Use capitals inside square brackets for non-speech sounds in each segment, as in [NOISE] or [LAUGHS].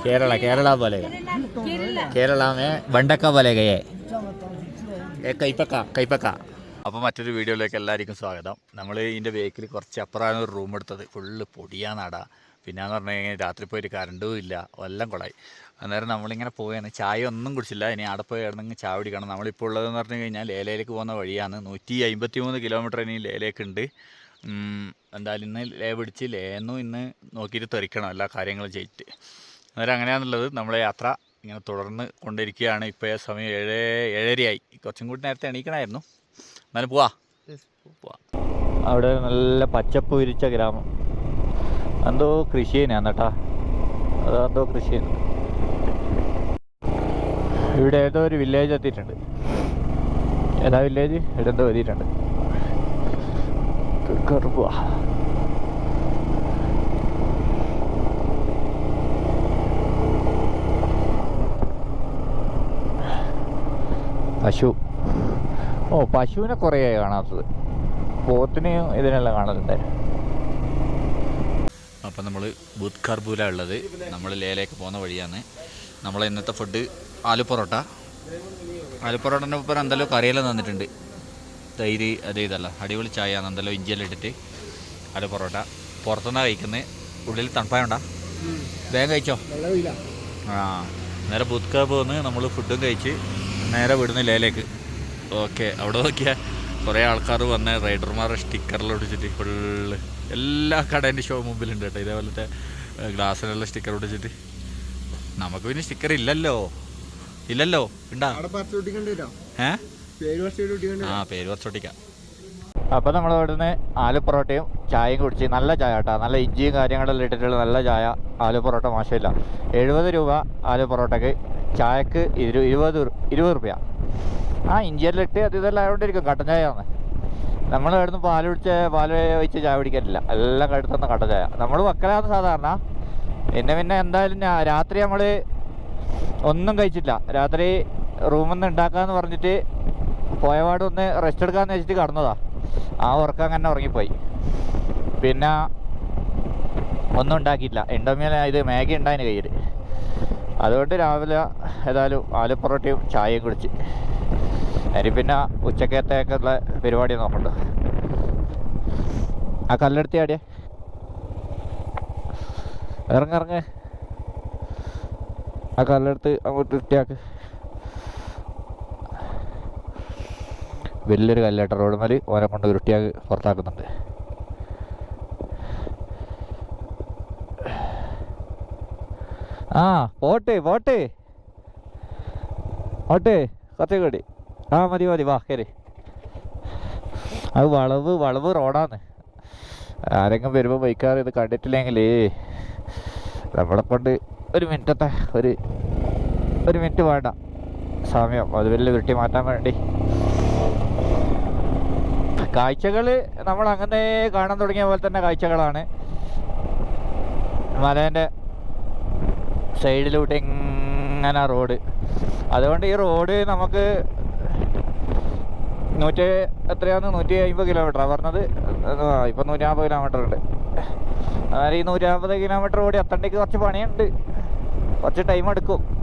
केरला केरला बोलेगा കേരള മേ വണ്ടക്ക बोलेगा ये ഏ കൈപ്പക്ക കൈപ്പക്ക അപ്പോൾ മറ്റൊരു വീഡിയോയിലേക്ക് എല്ലാവർക്കും സ്വാഗതം നമ്മൾ ഇതിൻ്റെ ബേക്കിൽ കുറച്ച് അപ്പുറമാണ് ഒരു റൂം എടുത്തത് ഫുള്ള് പൊടിയാനാടാ പിന്നെന്ന് പറഞ്ഞു കഴിഞ്ഞാൽ രാത്രി പോയിട്ട് കറണ്ടും ഇല്ല എല്ലാം കുളമായി അന്നേരം നമ്മളിങ്ങനെ പോവുകയാണ് ചായ ഒന്നും കുടിച്ചില്ല ഇനി അവിടെ പോയി ഇറങ്ങി ചായ കുടിക്കണം നമ്മളിപ്പോൾ ഉള്ളതെന്ന് പറഞ്ഞു കഴിഞ്ഞാൽ ലേലയിലേക്ക് പോകുന്ന വഴിയാണ് നൂറ്റി അമ്പത്തി മൂന്ന് കിലോമീറ്റർ ഇനി ലേലേക്കുണ്ട് ഉം, എന്തായാലും ഇന്ന് ലേ പിടിച്ച് ലേന്നും ഇന്ന് നോക്കിയിട്ട് തെറിക്കണം എല്ലാ കാര്യങ്ങളും ചെയ്തിട്ട്. അന്നേരം അങ്ങനെയാണെന്നുള്ളത് നമ്മളെ യാത്ര ഇങ്ങനെ തുടർന്ന് കൊണ്ടിരിക്കുകയാണ്. ഇപ്പോൾ സമയം ഏഴ് ഏഴരയായി. കുറച്ചും കൂടി നേരത്തെ എണീക്കണമായിരുന്നു എന്നാലും പോവാ. പോവാ. അവിടെ നല്ല പച്ചപ്പ് വിരിച്ച ഗ്രാമം. എന്തോ കൃഷി തന്നെയാണ് കേട്ടാ അതെന്തോ കൃഷി. ഇവിടെ ഏതോ ഒരു വില്ലേജ് എത്തിയിട്ടുണ്ട്. ഏതാ വില്ലേജ് ഇവിടെ എന്തോ എത്തിയിട്ടുണ്ട്. കയറി പോവാ പശു. ഓ പശുവിനെ കുറേയായി കാണാത്തത്. പോത്തിനെയും ഇതിനെല്ലാം കാണലുണ്ടായിരുന്നു. അപ്പം നമ്മൾ ബൂത്ത് കർബൂല ഉള്ളത്. നമ്മൾ ലേലേക്ക് പോകുന്ന വഴിയാണ്. നമ്മളെ ഇന്നത്തെ ഫുഡ് ആലു പൊറോട്ട ആലു പൊറോട്ടന്റെ ഒപ്പം എന്തെല്ലാം കറിയെല്ലാം തന്നിട്ടുണ്ട്. തൈര് അത് ഇതല്ല അടിപൊളി ചായ ഇഞ്ചിയെല്ലാം ഇട്ടിട്ട് ആലു പൊറോട്ട. പുറത്തുനിന്നാണ് കഴിക്കുന്നത് ഉള്ളിൽ തണുപ്പായുണ്ടാ. വേഗം കഴിച്ചോ? ആ നേരെ ബൂത്ത് പോന്ന് വന്ന് നമ്മൾ ഫുഡും കഴിച്ച് നേരെ വിടുന്ന ലേലേക്ക്. ഓക്കെ അവിടെ നോക്കിയാൽ കുറേ ആൾക്കാർ വന്ന് റൈഡർമാരുടെ സ്റ്റിക്കറിൽ ഒടിച്ചിട്ട് ഫുള്ള് എല്ലാ കടേന്റെ ഷോ മുമ്പിലുണ്ട് കേട്ടോ. ഇതേപോലത്തെ ഗ്ലാസ്സിലുള്ള സ്റ്റിക്കർ ഒടിച്ചിട്ട് നമുക്ക് പിന്നെ സ്റ്റിക്കർ ഇല്ലല്ലോ. ഇല്ലല്ലോ ഉണ്ടാ ഏ? ആ പേര് കുറച്ചൊട്ടിക്കാം അപ്പോൾ നമ്മൾ ഇവിടുന്ന് ആലു പൊറോട്ടയും ചായയും കുടിച്ച് നല്ല ചായ കേട്ടോ നല്ല ഇഞ്ചിയും കാര്യങ്ങളെല്ലാം ഇട്ടിട്ടുള്ള നല്ല ചായ ആലു പൊറോട്ട മോശമില്ല. എഴുപത് രൂപ ആലു പൊറോട്ടയ്ക്ക് ചായക്ക് ഇരു ഇരുപത് ഇരുപത് റുപ്യ. ആ ഇഞ്ചിയെല്ലാം ഇട്ട് അത് ഇതെല്ലാം ആയതുകൊണ്ടിരിക്കും കട്ടൻ ചായയാണ് നമ്മൾ ഇവിടുന്ന് പാൽ കുടിച്ച് പാൽ വെച്ച് ചായ പിടിക്കാറില്ല എല്ലാം കടുത്തുന്ന കട്ടൻ ചായ. നമ്മൾ വക്കലാണ് സാധാരണ. പിന്നെ പിന്നെ എന്തായാലും രാത്രി നമ്മൾ ഒന്നും കഴിച്ചില്ല. രാത്രി റൂമിൽ നിന്ന് ഉണ്ടാക്കാന്ന് പറഞ്ഞിട്ട് പോയപാട് ഒന്ന് റെസ്റ്റ് എടുക്കാന്ന് വെച്ചിട്ട് കടന്നതാ. ആ ഉറക്കം അങ്ങനെ ഉറങ്ങിപ്പോയി. പിന്നെ ഒന്നും ഉണ്ടാക്കിയില്ല. എണ്ടോമിയല ഇത് മാഗി ഉണ്ടായിന് കയ്യിൽ അതുകൊണ്ട് രാവിലെ ഏതായാലും ആലുപൊറോട്ടയും ചായയും കുടിച്ച്. അതിന് പിന്നെ ഉച്ചക്കത്തേക്കുള്ള പരിപാടി നോക്കണ്ട. ആ കല്ലെടുത്തി ആടിയ ഇറങ്ങിറങ്ങ് ഇറങ്ങ. ആ കല്ലെടുത്ത് അങ്ങോട്ട് ഇട്ടിയാക്ക്. വലിയൊരു കല്ലേട്ട റോഡ് മേൽ ഓനെ കൊണ്ട് വൃത്തിയാക്കി പുറത്താക്കുന്നുണ്ട്. ആ പോട്ടെ പോട്ടെ. പോട്ടെ കൂടി ആ മതി മതി വാ കയറി അത് വളവ് വളവ് റോഡാണ് ആരെങ്കിലും വരുമ്പോൾ ബൈക്കാർ ഇത് കണ്ടിട്ടില്ലെങ്കിലേ. നമ്മളെ കൊണ്ട് ഒരു മിനിറ്റത്തെ ഒരു ഒരു മിനിറ്റ് വേണ്ട. സമയം അത് വലിയ വൃത്തി മാറ്റാൻ വേണ്ടി. കാഴ്ചകൾ നമ്മൾ അങ്ങനെ കാണാൻ തുടങ്ങിയ പോലെ തന്നെ കാഴ്ചകളാണ്. മലേന്റെ സൈഡിലൂടെ ഇങ്ങനെ റോഡ്. അതുകൊണ്ട് ഈ റോഡ് നമുക്ക് നൂറ്റി എത്രയാണ്? നൂറ്റി അമ്പത് കിലോമീറ്റർ പറഞ്ഞത് ഇപ്പം നൂറ്റി കിലോമീറ്റർ ഉണ്ട്. അതായത് ഈ നൂറ്റി കിലോമീറ്റർ ഓടി എത്തണ്ടെങ്കിൽ കുറച്ച് പണിയുണ്ട്. കുറച്ച് ടൈം എടുക്കും.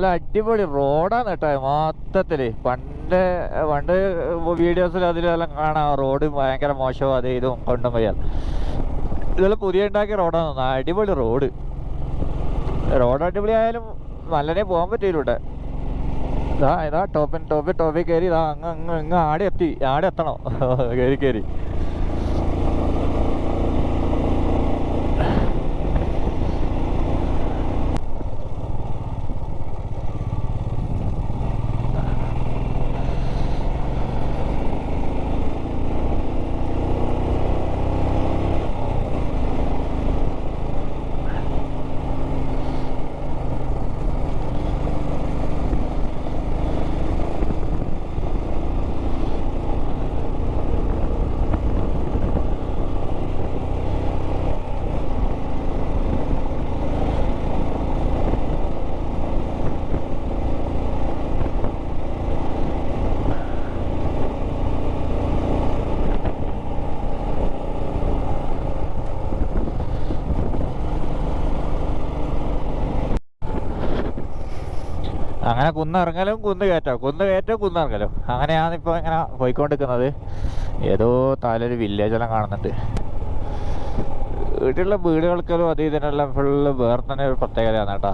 നല്ല അടിപൊളി റോഡാണ് കേട്ടോ മൊത്തത്തിൽ. പണ്ട് പണ്ട് വീഡിയോസിൽ അതിലെല്ലാം കാണാം. റോഡ് ഭയങ്കര മോശവും അത് ഇതും കൊണ്ടും പോയാൽ ഇതെല്ലാം പുതിയ ഉണ്ടാക്കിയ റോഡാണ് അടിപൊളി റോഡ്. റോഡ് അടിപൊളി ആയാലും നല്ലനെ പോകാൻ പറ്റിയില്ലൂടെ ഇതാ ഇതാ ടോപ്പിൻ ടോപ്പിൽ ടോപ്പിൽ കയറി ഇതാ അങ്ങ് അങ്ങ് അങ്ങ് ആടെ എത്തി. ആടെ എത്തണം. [LAUGHS] കയറി കയറി. അങ്ങനെ കുന്നിറങ്ങലും കുന്ന് കയറ്റോ. കുന്ന് കയറ്റം കുന്നിറങ്ങലും. അങ്ങനെയാണ് ഇപ്പോൾ ഇങ്ങനെ പോയിക്കൊണ്ടിരിക്കുന്നത്. ഏതോ താലൊരു വില്ലേജെല്ലാം കാണുന്നുണ്ട്. വീട്ടിലുള്ള വീടുകൾക്കെല്ലാം അത് ഇതിനെല്ലാം ഫുള്ള് വേറെ തന്നെ ഒരു പ്രത്യേകതയാണ് കേട്ടോ.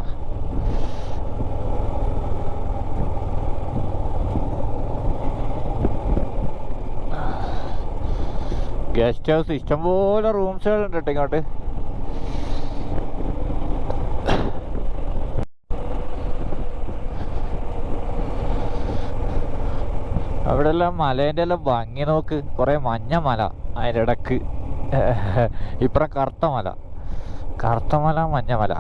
ഗസ്റ്റ് ഹൗസ് ഇഷ്ടംപോലെ റൂംസുകളുണ്ട് കേട്ടോ ഇങ്ങോട്ട്. അവിടെ എല്ലാം മലേന്റെ എല്ലാം ഭംഗി നോക്ക്. കുറേ മഞ്ഞ മല അതിന്റെ ഇടയ്ക്ക് [LAUGHS] ഇപ്പുറം കറുത്ത മല. കറുത്ത മല മഞ്ഞ മല.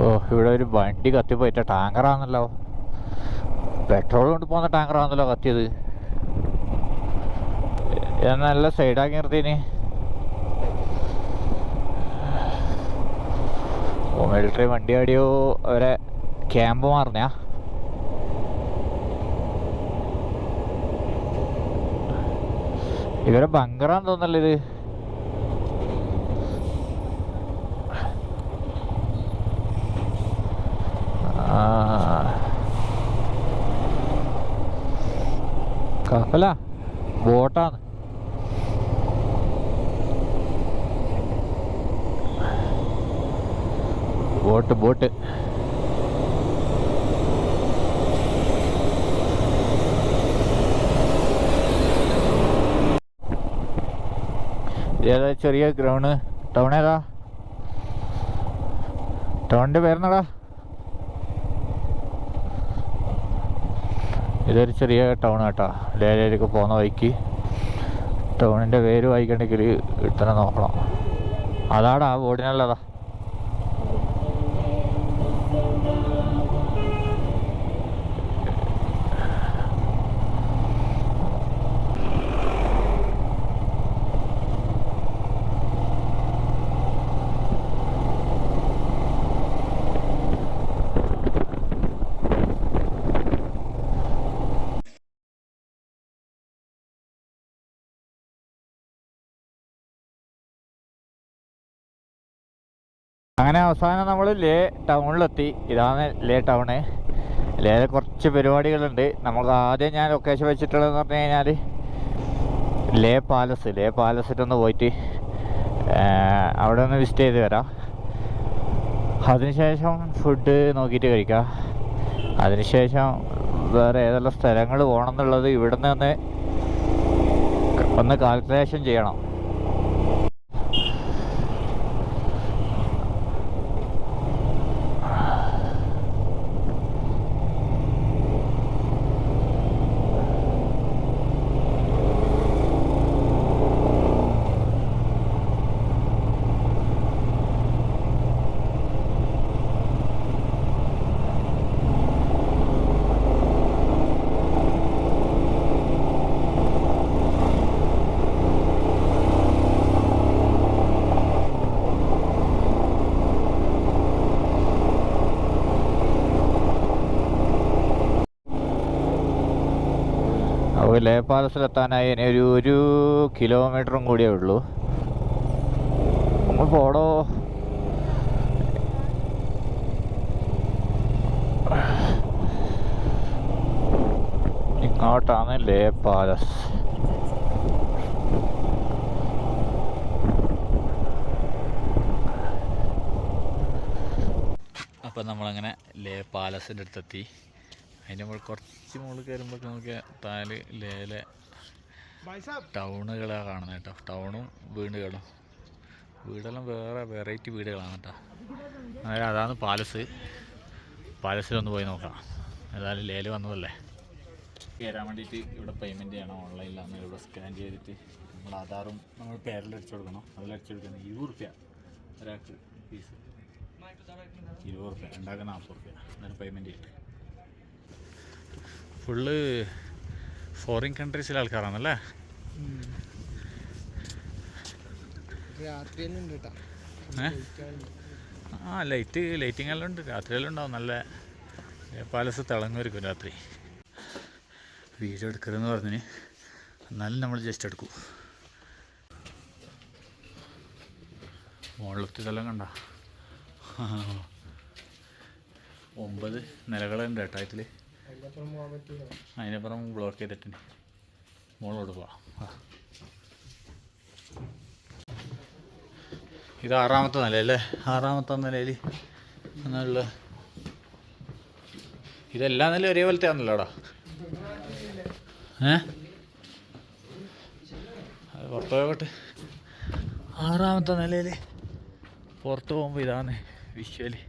ഓ ഇവിടെ ഒരു വണ്ടി കത്തിപ്പോയിട്ട ടാങ്കറാണല്ലോ പെട്രോൾ കൊണ്ട് പോകുന്ന ടാങ്കറാന്നല്ലോ കത്തിയത്. ഞാൻ നല്ല സൈഡാക്കി നിർത്തിന് മിലിറ്ററി വണ്ടി ആടിയോ അവരെ ക്യാമ്പ് മാറുന്നയാ ഇവരെ ബങ്കറാന്ന് തോന്നല്ലേ ഇത്? കപ്പല ബോട്ടാണ് ബോട്ട് ബോട്ട്. ഏതാ ചെറിയ ഗ്രൗണ്ട് ടൗൺ ഏതാ? ടൗണിന്റെ പേരെന്നടാ? ഇതൊരു ചെറിയ ടൗൺ കേട്ടോ ലേലയിലേക്ക് പോകുന്ന വഴിക്ക്. ടൗണിന്റെ പേര് വായിക്കണ്ടെങ്കിൽ ഇത്തന്നെ നോക്കണം. അതാടാ ആ ബോർഡിനുള്ളതാ അങ്ങനെ അവസാനം നമ്മൾ ലേ ടൗണിലെത്തി. ഇതാണ് ലേ ടൗണ്. ലേയിൽ കുറച്ച് പരിപാടികളുണ്ട്. നമുക്ക് ആദ്യം ഞാൻ ലൊക്കേഷൻ വെച്ചിട്ടുള്ളതെന്ന് പറഞ്ഞു കഴിഞ്ഞാൽ ലേ പാലസ്. ലേ പാലസിലൊന്ന് പോയിട്ട് അവിടെ ഒന്ന് വിസിറ്റ് ചെയ്ത് വരാം. അതിനുശേഷം ഫുഡ് നോക്കിയിട്ട് കഴിക്കാം. അതിനുശേഷം വേറെ ഏതെല്ലാം സ്ഥലങ്ങൾ പോകണം എന്നുള്ളത് ഇവിടുന്ന് ഒന്ന് ഒന്ന് കാൽക്കുലേഷൻ ചെയ്യണം. ലേ പാലസിലെത്താനായി ഇനി ഒരു ഒരു കിലോമീറ്ററും കൂടിയേ ഉള്ളൂ. നമ്മൾ പോടോ. ഇങ്ങോട്ടാണ് ലേ പാലസ്. അപ്പം നമ്മളങ്ങനെ ലേ പാലസിന്റെ അടുത്തെത്തി അതിന്റെ നമ്മൾ കുറച്ച് മുകളിൽ കയറുമ്പോൾ നമുക്ക് താൽ ലേല ടൗണുകളാണ് കാണുന്നത് കേട്ടോ. ടൗണും വീടുകളും. വീടെല്ലാം വേറെ വെറൈറ്റി വീടുകളാണ് കേട്ടോ. അതായത് അതാണ് പാലസ്. പാലസിലൊന്ന് പോയി നോക്കാം. ഏതായാലും ലേൽ വന്നതല്ലേ? കയറാൻ വേണ്ടിയിട്ട് ഇവിടെ പേയ്മെന്റ് ചെയ്യണം. ഓൺലൈനിലാണ് ഇവിടെ സ്കാൻ ചെയ്തിട്ട് നമ്മൾ ആധാറും നമ്മൾ പേരിൽ അടിച്ചു കൊടുക്കണം. അതിൽ അടിച്ചു കൊടുക്കുന്നത് ഇരുപത് റുപ്യ. ഒരാൾക്ക് ഫീസ് ഇരുപത് റുപ്യ. രണ്ടാൾക്ക് നാൽപ്പത് റുപ്യ. അങ്ങനെ പേയ്മെന്റ് ചെയ്തിട്ട് ഫുള്ള് ഫോറിൻ കൺട്രീസിലെ ആൾക്കാരാണല്ലേ? ആ ലൈറ്റ് ലൈറ്റിംഗ് എല്ലാം ഉണ്ട്. രാത്രിയെല്ലാം ഉണ്ടാവും. നല്ല പാലസ് തിളങ്ങുമായിരിക്കും രാത്രി. വീഡിയോ എടുക്കരുതെന്ന് പറഞ്ഞിന്. എന്നാലും നമ്മൾ ജസ്റ്റ് എടുക്കൂ. മുകളിലത്തെ ഇതെല്ലാം കണ്ട. ഒമ്പത് നിലകളുണ്ട് കേട്ടോ ഇതിൽ അതിനപ്പുറം ബ്ലോക്ക് ചെയ്തിട്ട് മോളോട് പോവാം. ഇത് ആറാമത്തെ നില അല്ലേ? ആറാമത്തെ നിലയിൽ എന്നുള്ള ഇതെല്ലാ നില ഒരേപോലത്തെ ആണല്ലോടാ ഏ? അത് പുറത്ത് പോകട്ടെ ആറാമത്തെ നിലയിൽ പുറത്ത് പോകുമ്പോൾ ഇതാണ് വിഷ്വൽ ഏ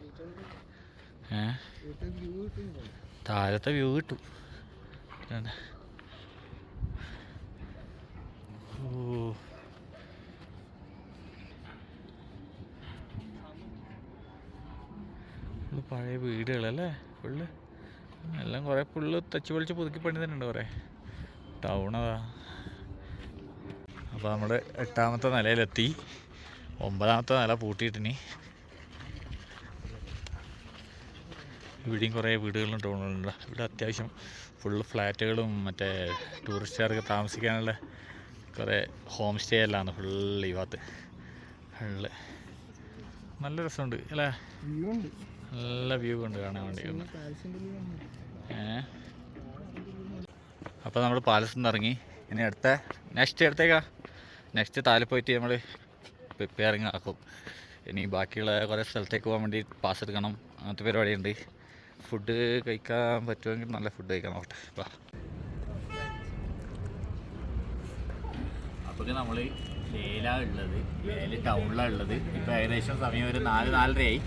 വീട്ടിൽ വ്യൂ കിട്ടുന്നുണ്ടോ താഴത്തെ വ്യൂ കിട്ടും. പഴയ വീടുകളല്ലേ? ഫുള്ള് എല്ലാം കുറേ ഫുള്ള് തച്ച് പൊളിച്ച് പുതുക്കി പണി തന്നെ ഉണ്ട് കുറേ അതാ. അപ്പോൾ നമ്മുടെ എട്ടാമത്തെ നിലയിലെത്തി. ഒമ്പതാമത്തെ നില പൂട്ടിയിട്ടിനി. ഇവിടെയും കുറേ വീടുകളും ടൗണുകളുണ്ട് ഇവിടെ അത്യാവശ്യം ഫുള്ള് ഫ്ലാറ്റുകളും മറ്റേ ടൂറിസ്റ്റുകാർക്ക് താമസിക്കാനുള്ള കുറേ ഹോം സ്റ്റേ എല്ലാമാണ് ഫുള്ള് ഈ ഭാഗത്ത്. ഫുള്ള് നല്ല രസമുണ്ട് അല്ലേ? നല്ല വ്യൂ ഉണ്ട് കാണാൻ വേണ്ടി. ഏ? അപ്പോൾ നമ്മൾ പാലസിൽ നിന്ന് ഇറങ്ങി. ഇനി അടുത്ത നെക്സ്റ്റ് എടുത്തേക്കാ നെക്സ്റ്റ് താലിൽ പോയിട്ട് നമ്മൾ പ്രിപ്പയറിങ് ആക്കും ഇനി ബാക്കിയുള്ള കുറേ സ്ഥലത്തേക്ക് പോകാൻ വേണ്ടി പാസ് എടുക്കണം. അങ്ങനത്തെ പരിപാടിയുണ്ട്. ഫുഡ് കഴിക്കാൻ പറ്റുമെങ്കിൽ നല്ല ഫുഡ് കഴിക്കാൻ നോക്കട്ടെ. വാ. അപ്പോൾ നമ്മൾ ഉള്ളത്. ലേല ടൗണിലാണ് ഉള്ളത്. ഇപ്പോൾ ഏകദേശം സമയം ഒരു നാല് നാലരയായി.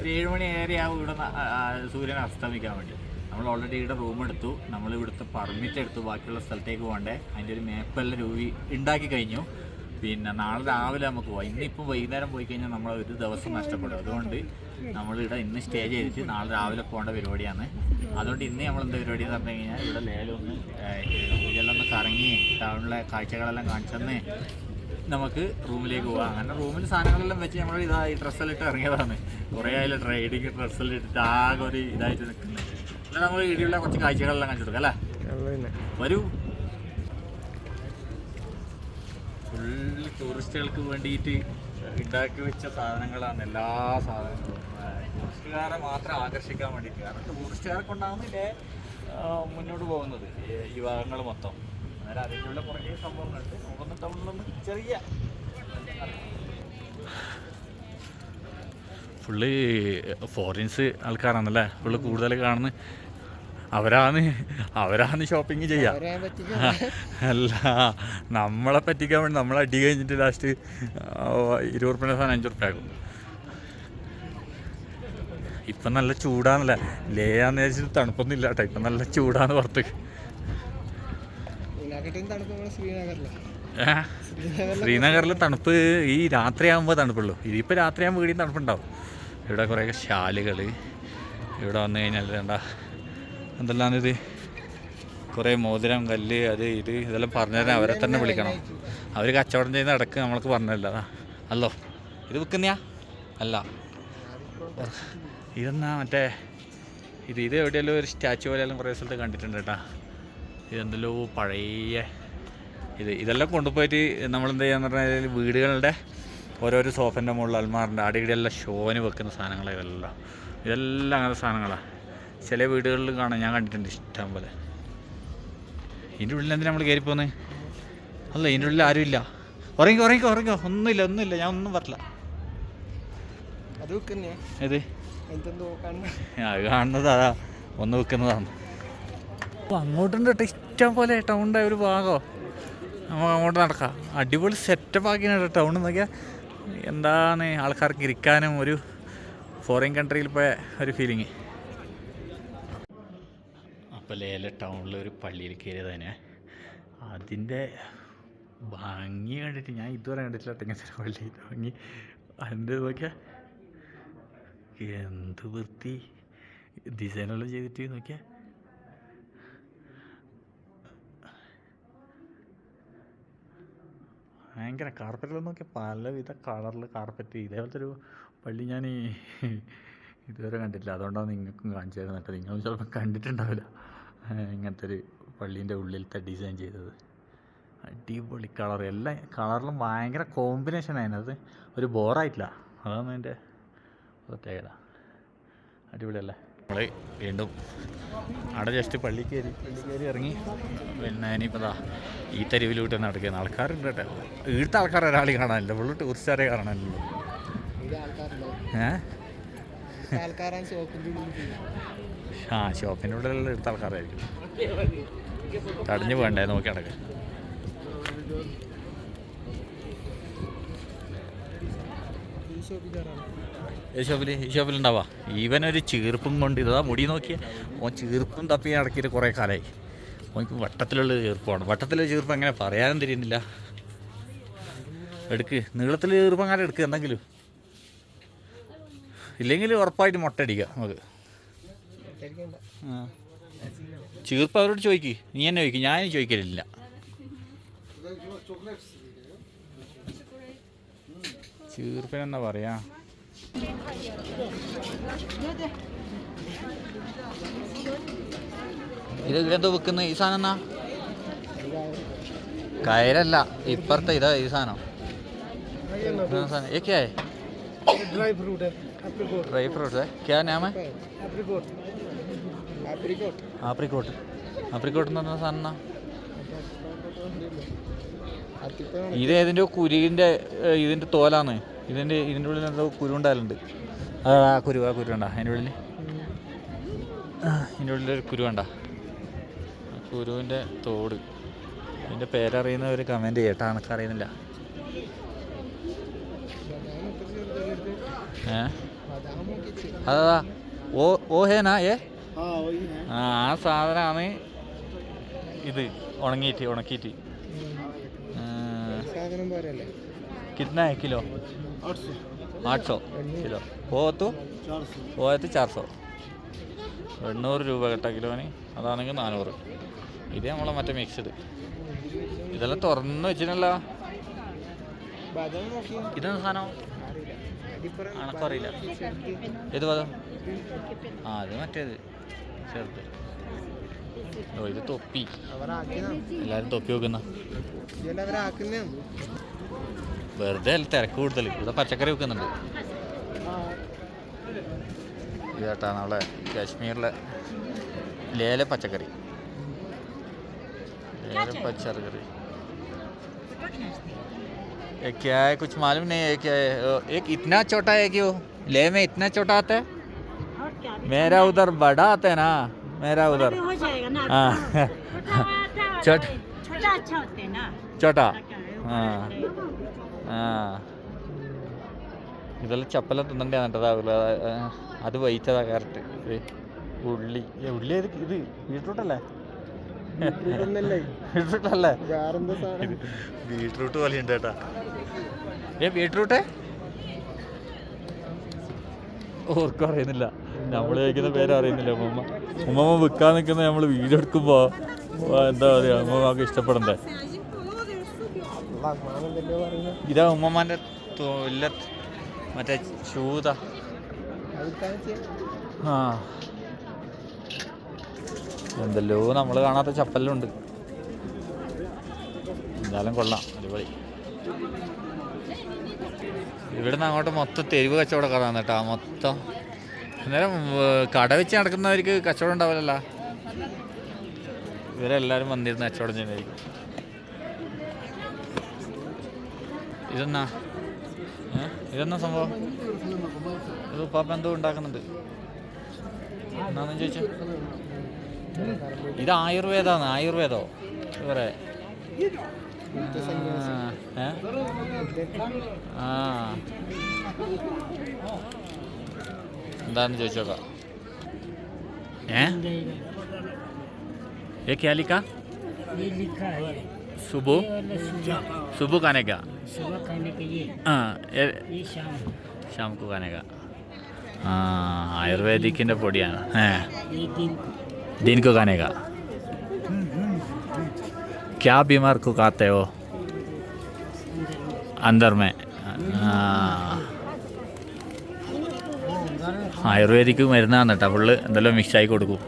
ഒരു ഏഴ് മണി ഏറെയാവും ഇവിടെ സൂര്യൻ അസ്തമിക്കാൻ വേണ്ടി. നമ്മൾ ഓൾറെഡി ഇവിടെ റൂം എടുത്തു. നമ്മൾ ഇവിടുത്തെ പെർമിറ്റ് എടുത്തു. ബാക്കിയുള്ള സ്ഥലത്തേക്ക് പോകണ്ടേ. അതിന്റെ ഒരു മേപ്പെല്ലാം രൂപി ഉണ്ടാക്കി കഴിഞ്ഞു. പിന്നെ നാളെ രാവിലെ നമുക്ക് പോകാം ഇന്നിപ്പോൾ വൈകുന്നേരം പോയി കഴിഞ്ഞാൽ നമ്മൾ ഒരു ദിവസം നഷ്ടപ്പെടും. അതുകൊണ്ട് നമ്മളിവിടെ ഇന്ന് സ്റ്റേ ചെയ്തിട്ട് നാളെ രാവിലെ പോകേണ്ട പരിപാടിയാണ്. അതുകൊണ്ട് ഇന്ന് നമ്മൾ എന്താ പരിപാടി എന്ന് പറഞ്ഞു കഴിഞ്ഞാൽ ഇവിടെ ലേലൊന്ന് ഇതെല്ലാം ഒന്ന് കറങ്ങി ടൗണിലെ കാഴ്ചകളെല്ലാം കാണിച്ചെന്ന് നമുക്ക് റൂമിലേക്ക് പോകാം അങ്ങനെ റൂമിൽ സാധനങ്ങളെല്ലാം വെച്ച് നമ്മൾ ഇതാ ഈ ഡ്രസ്സെല്ലാം ഇട്ട് ഇറങ്ങിയതാണ്. കുറേ ആയാലും ട്രേഡിങ് ഡ്രസ്സെല്ലാം ഇട്ടിട്ട് ആകെ ഒരു ഇതായിട്ട് നിൽക്കുന്നത് എന്നാൽ നമ്മൾ ഇടിയുള്ള കുറച്ച് കാഴ്ചകളെല്ലാം കാണിച്ചു കൊടുക്കാം അല്ലേ? വരൂ. ഫുള്ള് ടൂറിസ്റ്റുകൾക്ക് വേണ്ടിയിട്ട് ഉണ്ടാക്കി വെച്ച സാധനങ്ങളാണ് എല്ലാ സാധനങ്ങളും. ടൂറിസ്റ്റുകാരെ മാത്രം ആകർഷിക്കാൻ വേണ്ടിയിട്ട്. കാരണം ടൂറിസ്റ്റുകാരെ ഇതേ മുന്നോട്ട് പോകുന്നത്. ഈ- ഭാഗങ്ങൾ മൊത്തം. അന്നേരം അതിന്റെ ഉള്ള കുറേ സംഭവങ്ങളുണ്ട്. നമുക്കൊന്ന് ടൗണിലൊന്ന് ചെറിയ ഫുള്ള് ഫോറിൻസ് ആൾക്കാരാണല്ലേ? ഫുള്ള് കൂടുതൽ കാണുന്നത്. അവരാണ് അവരാണ് ഷോപ്പിംഗ് ചെയ്യാ. [LAUGHS] അല്ല നമ്മളെ പറ്റിക്കാൻ വേണ്ടി നമ്മളെ അടി കഴിഞ്ഞിട്ട് ലാസ്റ്റ് ഇരുപത് റുപ്യ സാധനം അഞ്ച് റുപ്യ ആകും ഇപ്പം നല്ല ചൂടാണല്ലേ? ലേയാന്ന് വിചാരിച്ചിട്ട് തണുപ്പൊന്നും ഇല്ല കേട്ടോ. ഇപ്പം നല്ല ചൂടാണ് പുറത്ത്? ശ്രീനഗറിൽ തണുപ്പ് ഈ രാത്രിയാകുമ്പോൾ തണുപ്പുള്ളൂ. ഇതിപ്പോൾ രാത്രിയാകുമ്പോൾ ഇവിടെയും തണുപ്പുണ്ടാവും. ഇവിടെ കുറേ ശാലുകൾ ഇവിടെ വന്നു കഴിഞ്ഞാൽ വേണ്ട എന്തെല്ലാം ഇത്? കുറേ മോതിരം കല്ല് അത് ഇത് ഇതെല്ലാം പറഞ്ഞു തരാൻ അവരെ തന്നെ വിളിക്കണം. അവർ കച്ചവടം ചെയ്യുന്ന ഇടയ്ക്ക് നമ്മൾക്ക് പറഞ്ഞല്ലോ അല്ലോ. ഇത് വിൽക്കുന്നയാ? അല്ല. ഇതെന്നാ മറ്റേ ഇത് ഇത് എവിടെയല്ലോ ഒരു സ്റ്റാച്ചു പോലെയെല്ലാം കുറേ സ്ഥലത്ത് കണ്ടിട്ടുണ്ട് കേട്ടാ. ഇതെന്തല്ലോ പഴയ ഇത്. ഇതെല്ലാം കൊണ്ടുപോയിട്ട് നമ്മളെന്ത് ചെയ്യാന്ന് പറഞ്ഞാൽ വീടുകളുടെ ഓരോരോ സോഫന്റെ മുകളിൽ അൽമാറിന്റെ അടിയിടെയെല്ലാം ഷോന് വെക്കുന്ന സാധനങ്ങളാണ് ഇതെല്ലാം. ഇതെല്ലാം അങ്ങനത്തെ സാധനങ്ങളാണ് ചില വീടുകളിൽ കാണാൻ ഞാൻ കണ്ടിട്ടുണ്ട് ഇഷ്ടം പോലെ. ഇതിന്റെ ഉള്ളിൽ എന്തിനാ നമ്മൾ കയറി പോകുന്നത് അല്ല ഇതിന്റെ ഉള്ളിൽ ആരുമില്ല. ഉറങ്ങിക്കോ ഉറങ്ങിക്കോ ഉറങ്ങിക്കോ. ഒന്നുമില്ല ഒന്നുമില്ല. ഞാൻ ഒന്നും പറഞ്ഞില്ല ഏത്? അത് കാണുന്നത് അതാ. ഒന്ന് വെക്കുന്നതാണ്. അപ്പോൾ അങ്ങോട്ടുണ്ട് കേട്ടോ. ഇഷ്ടം പോലെ ടൗണിന്റെ ഒരു ഭാഗമോ നമുക്ക് അങ്ങോട്ട് നടക്കാം. അടിപൊളി സെറ്റപ്പ് ആക്കിയാണ് ടൗൺ നോക്കിയാൽ എന്താണ് ആൾക്കാർക്ക് ഇരിക്കാനും ഒരു ഫോറിൻ കൺട്രിയിൽ പോയ ഒരു ഫീലിങ് അപ്പോൾ ലേല ടൗണിലൊരു പള്ളിയിൽ കയറിയത് തന്നെ അതിന്റെ ഭംഗി കണ്ടിട്ട് ഞാൻ ഇതുവരെ കണ്ടിട്ടില്ല ഒരു പള്ളി. ഭംഗി. അതിന്റെ നോക്കിയാൽ എന്ത് വൃത്തി. ഡിസൈനെല്ലാം ചെയ്തിട്ട് നോക്കിയാൽ ഭയങ്കര കാർപ്പറ്റെല്ലാം നോക്കിയാൽ പലവിധ കളറിൽ കാർപ്പറ്റ് ഇതേപോലത്തെ ഒരു പള്ളി ഞാൻ ഇതുവരെ കണ്ടിട്ടില്ല. അതുകൊണ്ടാണ് നിങ്ങൾക്കും കാണിച്ചു തരുന്നത് കേട്ടോ. നിങ്ങളും ചിലപ്പോൾ കണ്ടിട്ടുണ്ടാവില്ല. [LAUGHS] ഇങ്ങനത്തെ ഒരു പള്ളീന്റെ ഉള്ളിലത്തെ ഡിസൈൻ ചെയ്തത്. അടിപൊളി കളർ എല്ലാം കളറിലും ഭയങ്കര കോമ്പിനേഷൻ അത് ഒരു ബോറായിട്ടില്ല അതാണ് എന്റെ പ്രത്യേകത. അടിപൊളിയല്ലേ? നമ്മൾ വീണ്ടും അവിടെ ജസ്റ്റ് പള്ളി കയറി പള്ളി കയറി ഇറങ്ങി. പിന്നെ ഇനിയിപ്പോൾ ദാ ഈ തെരുവിലൂട്ട് നടക്കുന്ന ആൾക്കാരുണ്ട് കേട്ടോ. ഇവിടുത്തെ ആൾക്കാർ ഒരാൾ കാണാനില്ല. ഫുള്ള് ടൂറിസ്റ്റുകാരെ കാണാനില്ല. ഇത് ഏഹ് ഉള്ളിൽ ആ ഷോപ്പിന്റെ ഉള്ളിലുള്ള എടുത്ത ആൾക്കാരായിരിക്കും. തടഞ്ഞു വേണ്ടേ നോക്കി അടക്കം ഈ ഷോപ്പിൽ ഈ ഷോപ്പിലുണ്ടാവാ. ഈവൻ ഒരു ചീർപ്പും കൊണ്ട് ഇതാ മുടി നോക്കിയ. ഓൻ ചീർപ്പും തപ്പി അടക്കിയിട്ട് കുറേ കാലമായി ഓനിക്ക് വട്ടത്തിലുള്ള ചീർപ്പാണ്. വട്ടത്തിലുള്ള ചീർപ്പ് എങ്ങനെ പറയാനും തിരിയുന്നില്ല. എടുക്ക്. നീളത്തിൽ ചീർപ്പ് അങ്ങനെ എടുക്കുക എന്തെങ്കിലും. ഇല്ലെങ്കിൽ ഉറപ്പായിട്ട് മുട്ട അടിക്കുക നമുക്ക്. ചീർപ്പ് അവരോട് ചോദിക്ക് നീ എന്നെ ചോദിക്കും ഞാൻ ചോദിക്കലില്ല ചീർപ്പിനെന്താ പറയാ ഇത് ഇതെന്തോ വെക്കുന്ന ഈ സാധനം എന്നാ കയറല്ല ഇപ്പുറത്തെ ഇതാ ഈ സാധനം ഇതെന്താ സാധനം ഏക്കേ ड्राई फ्रूट है एप्रिकॉट ഡ്രൈ ഫ്രൂട്ട്സ് ക്യാ നാമ एप्रिकॉट एप्रिकॉट ആപ്രിക്കോട്ട് ആപ്രിക്കോട്ട് എന്ന് പറഞ്ഞ സാധനം ഇത് ഏതിന്റെ കുരുവിന്റെ ഇതിന്റെ തോലാന്ന് ഇതിന്റെ ഇതിന്റെ ഉള്ളിൽ എന്തോ കുരുണ്ടായാലുണ്ട് ആ കുരു ആ കുരു കണ്ട അതിന്റെ ഉള്ളിൽ ഇതിന്റെ ഉള്ളിൽ കുരുവണ്ട കുരുവിന്റെ തോട്. ഇതിന്റെ പേരറിയുന്നവർ കമന്റ് ചെയ്യട്ട അറിയുന്നില്ല. ഏ? അതാ ഓ ഓ ഹേനാ ഏ? ആ സാധനമാണ് ഇത്. ഉണങ്ങിയിട്ട് ഉണക്കിയിട്ട്. कितना കിലോ? ആട്സോ കിലോ. പോകത്തു किलो ചാർസോ? എണ്ണൂറ് രൂപ കേട്ടോ കിലോന്. അതാണെങ്കിൽ നാനൂറ്. ഇത് നമ്മളെ മറ്റേ മിക്സ്ഡ് ഇതെല്ലാം തുറന്ന് വെച്ചിട്ടല്ലോ ഇതെന്താ സാധനം? അണക്കറിയില്ല ഏത് പദം? ആ അത് മറ്റേത്. ചെറുത് ഓ ഇത് തൊപ്പി അവരാക്കിയതാണ് എല്ലാവരും തൊപ്പി വെക്കുന്ന ഇതെല്ലാം അവരാക്കുന്നതാണ് വെറുതെ അല്ല തിരക്ക് കൂടുതൽ ഇവിടെ പച്ചക്കറി വെക്കുന്നുണ്ട് ഇതാട്ടാ നമ്മളെ കാശ്മീരിലെ ലേല പച്ചക്കറി ലേല പച്ചക്കറി ये क्या है कुछ मालूम नहीं है क्या है अ, एक इतना छोटा है कि वो ले में इतना छोटा आता है और क्या अभी मेरा उधर बड़ा आता है ना मेरा उधर हो जाएगा ना हाँ छोटा आता है, छोट छोटा अच्छा होते हैं ना छोटा क्या है, वो हाँ ആ ഇതെല്ലാം ചപ്പലം തിന്നണ്ടേ എന്നിട്ടതാവില്ല അത് വഹിച്ചതാ കറക്റ്റ് ഉള്ളി ഏ, ഉള്ളി ഏത് ഇത് ബീട്രൂട്ടല്ലേ ഇതൊന്നല്ലേ ബീട്രൂട്ടല്ലേ വേറെന്താ സാധനം ബീട്രൂട്ട് പോലെ ഉണ്ട് കേട്ടാ ഏ ബീട്രൂട്ട് ഓർക്കും അറിയുന്നില്ല നമ്മൾ കഴിക്കുന്ന പേര് അറിയുന്നില്ല. ഉമ്മ ഉമ്മമ്മ വിൽക്കാൻ നിൽക്കുന്ന നമ്മൾ വീഡിയോ എടുക്കുമ്പോൾ എന്താ പറയുക ഉമ്മമ്മക്ക് ഇഷ്ടപ്പെടണ്ടേ? ഇതാ ഉമ്മമാന്റെ തൊല്ല മറ്റേ ചൂത. ആ. എന്തല്ലോ നമ്മൾ കാണാത്ത ചപ്പലുണ്ട് എന്തായാലും കൊള്ളാം അടിപൊളി. ഇവിടുന്ന് അങ്ങോട്ട് മൊത്തം തെരുവ് കച്ചവടക്കാരാണ് കേട്ടോ മൊത്തം. അന്നേരം കട വെച്ച് നടക്കുന്നവർക്ക് കച്ചവടം ഉണ്ടാവില്ല ഇവരെല്ലാവരും വന്നിരുന്ന് കച്ചവടം ചെയ്യുന്നതായിരിക്കും. ഇതെന്നാ? ഇതെന്നാ സംഭവം? ഇത് പാപ്പ എന്തോ ഉണ്ടാക്കുന്നുണ്ട്. എന്നാന്ന് ചോദിച്ചു? ഇത് ആയുർവേദമാണ് ആയുർവേദോ? വേറെ ആ, మందాన్ని చేసాక ये क्या लिखा? सुबह। सुबह खाने का? सुबह खाने के ये हाँ ये, शाम शाम को खाने का। हाँ आयुर्वेदिक की पोड़िया दिन को। खाने का? क्या बीमार को खाते हो? अंदर में। हम्म। हाँ। ആയുർവേദിക്ക് മരുന്നാണ് കേട്ടോ ഫുള്ള് എന്തെല്ലാം മിക്സായി കൊടുക്കും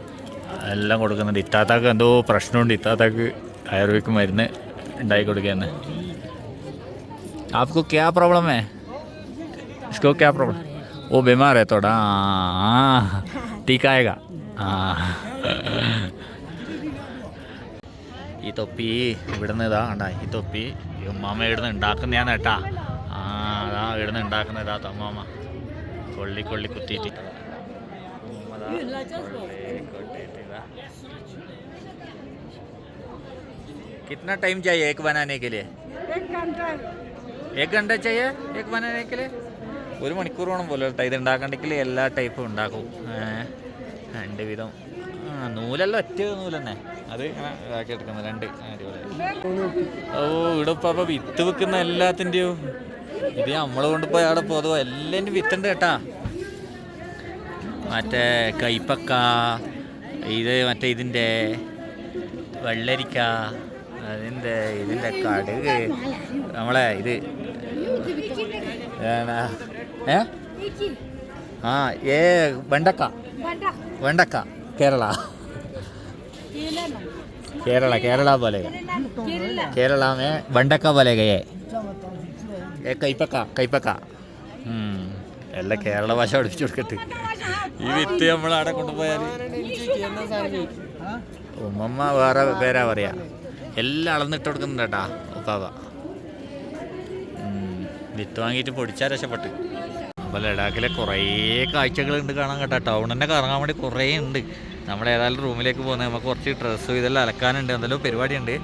എല്ലാം കൊടുക്കുന്നുണ്ട് ഇത്താത്താക്ക് എന്തോ പ്രശ്നമുണ്ട് ഇത്താത്താക്ക് ആയുർവേദിക്ക് മരുന്ന് ഉണ്ടാക്കി കൊടുക്കുകയെന്ന് आपको क्या प्रॉब्लम है इसको क्या प्रॉब्लम वो बीमार है थोड़ा हाँ ठीक आएगा हाँ ഈ തൊപ്പി ഇവിടുന്ന് ഇതാ കണ്ടാ ഈ തൊപ്പി ഈ ഉമ്മാമ ഇവിടുന്ന് ഉണ്ടാക്കുന്നതാണ് കേട്ടാ ആ അതാ ഇവിടുന്ന് ഉണ്ടാക്കുന്ന ഇതാ തമ്മാമ കൊള്ളി കൊള്ളി കുത്തിയിട്ട് ഉമ്മ ദാ കൊള്ളി കൊട്ടിയിട്ട് ഇതാ. कितना टाइम चाहिए एक बनाने के लिए एक घंटा चाहिए एक बनाने के लिए ഒരു മണിക്കൂർ വേണം പോലെ കേട്ടോ ഇത് ഉണ്ടാക്കണ്ടെങ്കിൽ എല്ലാ ടൈപ്പും ഉണ്ടാക്കും ഏ, രണ്ട് വിധം ആ നൂലല്ല ഒറ്റ നൂല് തന്നെ അത് ഇങ്ങനെ ഇതാക്കി എടുക്കുന്നത് രണ്ട് അടിപൊളി ഓ ഇവിടെ ഇപ്പം അപ്പം വിത്ത് വെക്കുന്ന എല്ലാത്തിൻ്റെയും ഇത് നമ്മൾ കൊണ്ടുപോയി അവിടെ പൊതുവോ എല്ലാം വിത്തുണ്ട് കേട്ടാ. മറ്റേ കൈപ്പക്ക ഇത് മറ്റേ ഇതിന്റെ വെള്ളരിക്ക അതിന്റെ ഇതിന്റെ കടുക് നമ്മളെ ഇത്? ഏ? ആ ഏ വെണ്ടക്ക. വെണ്ടക്ക കേരള. കേരള കേരള പോലെ കേരള മേ വെണ്ടക്ക പോലെ കൈപ്പക്ക കൈപ്പക്ക. എല്ലാം കേരള ഭാഷ പഠിപ്പിച്ചു കൊടുക്കട്ടെ. ഈ വിത്ത് കൊണ്ടുപോയാൽ എന്നാ സാധനം ചോദിക്കും ഉമ്മമ്മ വേറെ പേരാ പറയാ. എല്ലാം അളന്നിട്ട് കൊടുക്കുന്നുണ്ട് കേട്ടാ ഉപ്പാവ. വിത്ത് വാങ്ങിയിട്ട് പൊടിച്ചാൽ രക്ഷപ്പെട്ട് അപ്പോൾ ലഡാക്കിലെ കുറേ കാഴ്ചകളുണ്ട് കാണാൻ കേട്ടോ. ടൗൺ തന്നെ കറങ്ങാൻ വേണ്ടി കുറേ ഉണ്ട്. നമ്മൾ ഏതായാലും റൂമിലേക്ക് പോകുന്നത്. നമുക്ക് കുറച്ച് ഡ്രസ്സും ഇതെല്ലാം അലക്കാനുണ്ട്. എന്തെങ്കിലും പരിപാടിയുണ്ട്.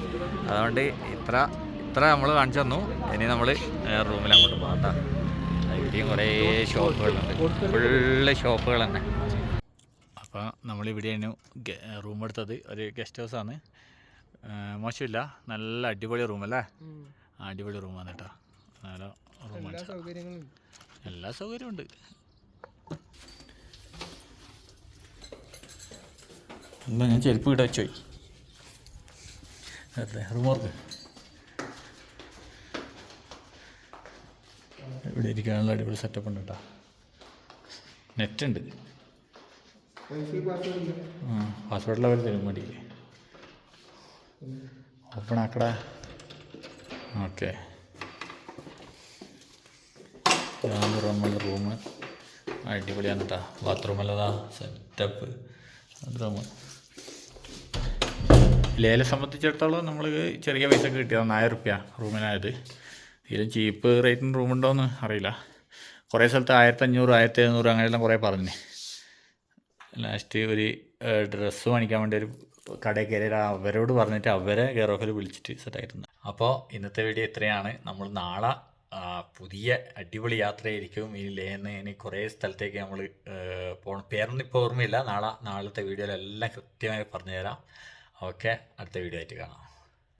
അതുകൊണ്ട് ഇത്ര ഇത്ര നമ്മൾ കാണിച്ചു തന്നു. ഇനി നമ്മൾ റൂമിൽ അങ്ങോട്ട് പോകാം കേട്ടോ. ഇവിടെയും കുറേ ഷോപ്പുകളുണ്ട്. ഫുള്ള് ഷോപ്പുകൾ തന്നെ. അപ്പോൾ നമ്മളിവിടെയാണ് റൂം എടുത്തത്. ഒരു ഗസ്റ്റ് ഹൗസാണ് മോശമില്ല. നല്ല അടിപൊളി റൂം അല്ലേ? അടിപൊളി റൂമാണ് കേട്ടോ. നല്ല റൂമാണ് എല്ലാ സൗകര്യവും ഉണ്ട്. എന്താ ഞാൻ ചെരുപ്പ് കിട്ടാ വെച്ചോയി അതെ റൂമോർക്ക് ഇവിടെ ഇരിക്കാനുള്ള അടിപൊളി സെറ്റപ്പ് ഉണ്ട് കേട്ടോ. നെറ്റ് ഉണ്ട്. ആ പാസ്വേഡ് ലെവൽ തരും മടി ഓപ്പൺ ആക്കടാ. ഓക്കെ റൂമുള്ള റൂം അടിപൊളിയാണ് കേട്ടോ ബാത്റൂമല്ലതാ സെറ്റപ്പ് റൂം ലേലെ സംബന്ധിച്ചിടത്തോളം നമ്മൾ ചെറിയ പൈസ കിട്ടിയതാണ് ആയിരം റുപ്യ റൂമിനായത്. ഇതിലും ചീപ്പ് റേറ്റിന് റൂമുണ്ടോയെന്ന് അറിയില്ല. കുറേ സ്ഥലത്ത് ആയിരത്തഞ്ഞൂറ് ആയിരത്തി എഴുന്നൂറ് അങ്ങനെയെല്ലാം കുറേ പറഞ്ഞു ലാസ്റ്റ് ഒരു ഡ്രസ്സ് വാങ്ങിക്കാൻ വേണ്ടി ഒരു കടയിൽ കയറി അവരോട് പറഞ്ഞിട്ട് അവരെ കെയർ ഓഫിൽ വിളിച്ചിട്ട് സെറ്റായിരുന്നു അപ്പോൾ ഇന്നത്തെ വീഡിയോ ഇത്രയാണ്. നമ്മൾ നാളെ പുതിയ അടിപൊളി യാത്രയായിരിക്കും. ഈ ലേന്ന് ഇനി കുറേ സ്ഥലത്തേക്ക് നമ്മൾ പോകണം പേരൊന്നും ഇപ്പോൾ ഓർമ്മയില്ല. നാളെ നാളത്തെ വീഡിയോയിലെല്ലാം കൃത്യമായി പറഞ്ഞുതരാം. ഓക്കെ അടുത്ത വീഡിയോ ആയിട്ട് കാണാം.